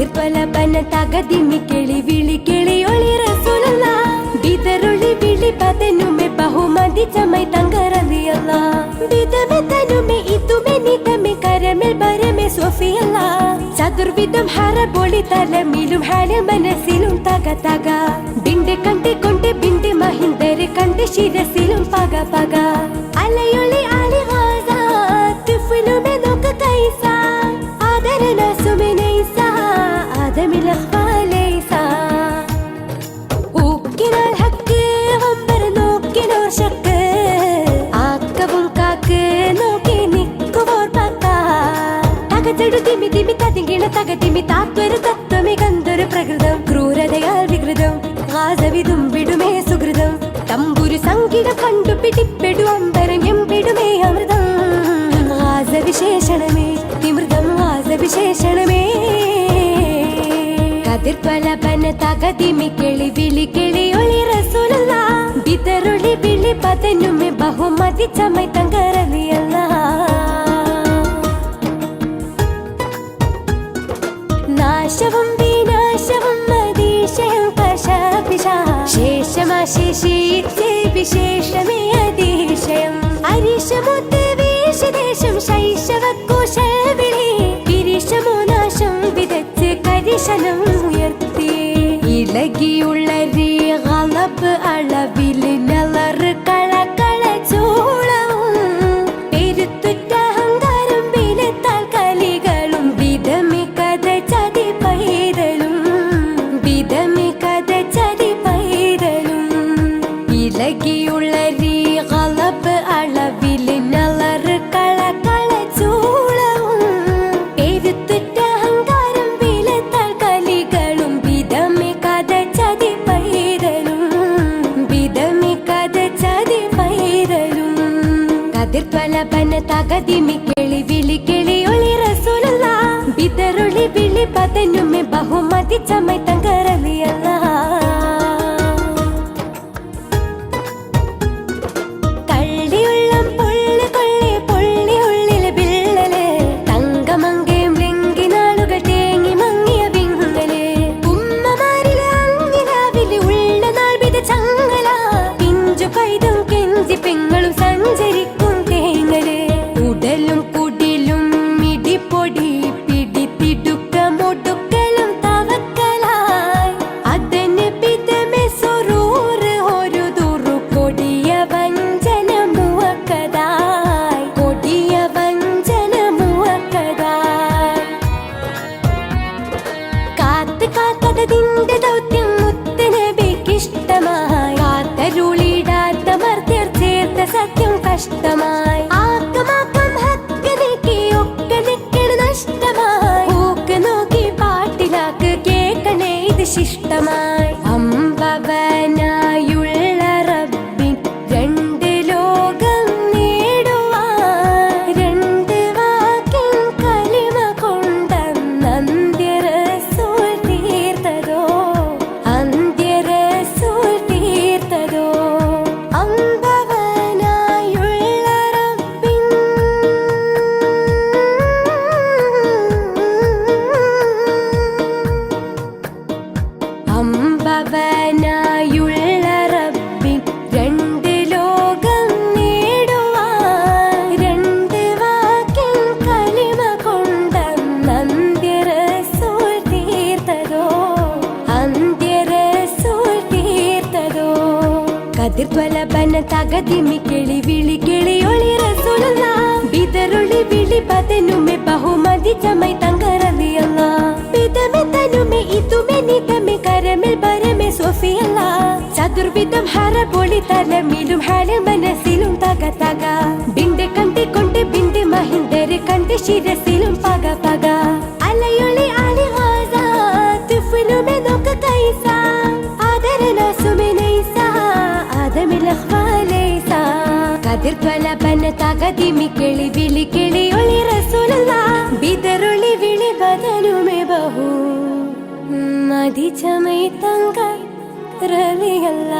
കതിർപ്പല പന തകതിമി കിളി വിളി കിളി ഒളി റസൂലല്ല ബിതറുളി വിളി പതനുമേ ബഹുമതി ചമൈ തങ്കറലിയല്ല ബിതമെ തനുമെ ഇതുമെ നിതമെ കരമെ ബരമെ സോഫിയല്ല. ചതുർവിധം ഹരബോളി തലമിലും ഹാല മനസ്സിലും തക തക. ബിണ്ട് കണ്ടി കൊണ്ട് ബിണ്ട് മഹിന്ദര് കണ്ട് ശിരസിലും പക പക. തകച്ചെടു തിമി തിമി തതിങ്കിണ തകതിമി താത്വര തത്വമി കന്തൊരു പ്രകൃതം. ക്രൂരതയാൽ വികൃതം. ആസവിതും വിടുമേ സുഹൃതം തമ്പുരു സംഗീത കണ്ടു പിടിപ്പെടു അമ്പരം എമ്പിടുമേ അമൃതം. ആസവിശേഷണമേ തിമൃതം ആസവിശേഷണമേ കതിർപ്പലപന തകതിമി കിളി വിളി കിളി ഒളി റസൂലല്ല ബിതറുളി വിളി പതനുമെ ബഹുമതി ചമൈ തങ്കറലിയല്ല ശേഷമാശേഷിച്ച് വിശേഷമേ അതിശയം. അരിശമുത്ത് നാശം വിതച്ച് കരിശനം ഉയർത്തി. ഇളകിയുള്ള കളപ്പ് അളവിൽ നലറ് കളക്കള ചൂളവും പെരുത്തുറ്റ അഹങ്കാരം വിലത്താൽ കലികളും വിധമി കഥ ചതി പൈതലും വിധമി കതിർപ്പലപന തകതിമി കിളി വിളി കിളി ഒളി റസൂലല്ല ബിതറുളി വിളി പതനുമെ ബഹുമതി ചമൈ കാത്തതിന്റെ ദൗത്യം മുത്തനബിക്കിഷ്ടമായി കാത്തരുളിടാത്ത മർത്യർ ചേർത്ത സത്യം കഷ്ടമായി. ആക്കമാക്കം ഹക്ക് നീക്കി ഒക്കെ നിക്കണ് നഷ്ടമായി. ഊക്ക് നോക്കി പാട്ടിലാക്ക് കേക്കണേ ഇത് ശിഷ്ടമായി. അമ്പവനായുള്ള റബ്ബിൻ രണ്ട് ലോകം നേടുവാൻ. രണ്ട് വാക്കിൻ കലിമ കൊണ്ടന്ത്യരസൂൽ അമ്പവനായുള്ള റബ്ബിൻ രണ്ട് ലോകം നേടുവാൻ രണ്ട് വാക്കിൻ കലിമ കൊണ്ടന്ത്യരസൂൽ തീർത്തതോ? അന്ത്യരസൂൽ തീർത്തതോ? കതിർത്വലപന തകതിമി കിളി വിളി കിളിയൊളി റസൂലല്ല ബിതറുളി വിളി പതനുമെ ബഹുമതി ചമൈ തങ്കറലിയല്ല ബിതമെ ചതുർവിധം പൊളി തലമിലും ഹര മനസ്സിലും തക തക. ബിണ്ട് കണ്ടി കൊണ്ട് ബിണ്ട് മഹിന്ദര് കണ്ട് ശിരസിലും പക പക. അലയൊളി ഹാസ തുഫിലുമെ നോക്ക കൈസ. ആദരന സുമിനൈസ ആദമിൽ അഖ്ബാലൈസ കതിർത്വലപന തകതിമി കിളി വിളി കിളി ഒളി റസൂലല്ല. ബിതറുളി വിളി ബദനുമെ ബഹു. മതി ചമൈ തങ്ക ಮಿತ್ರರಿಯಲ್ಲ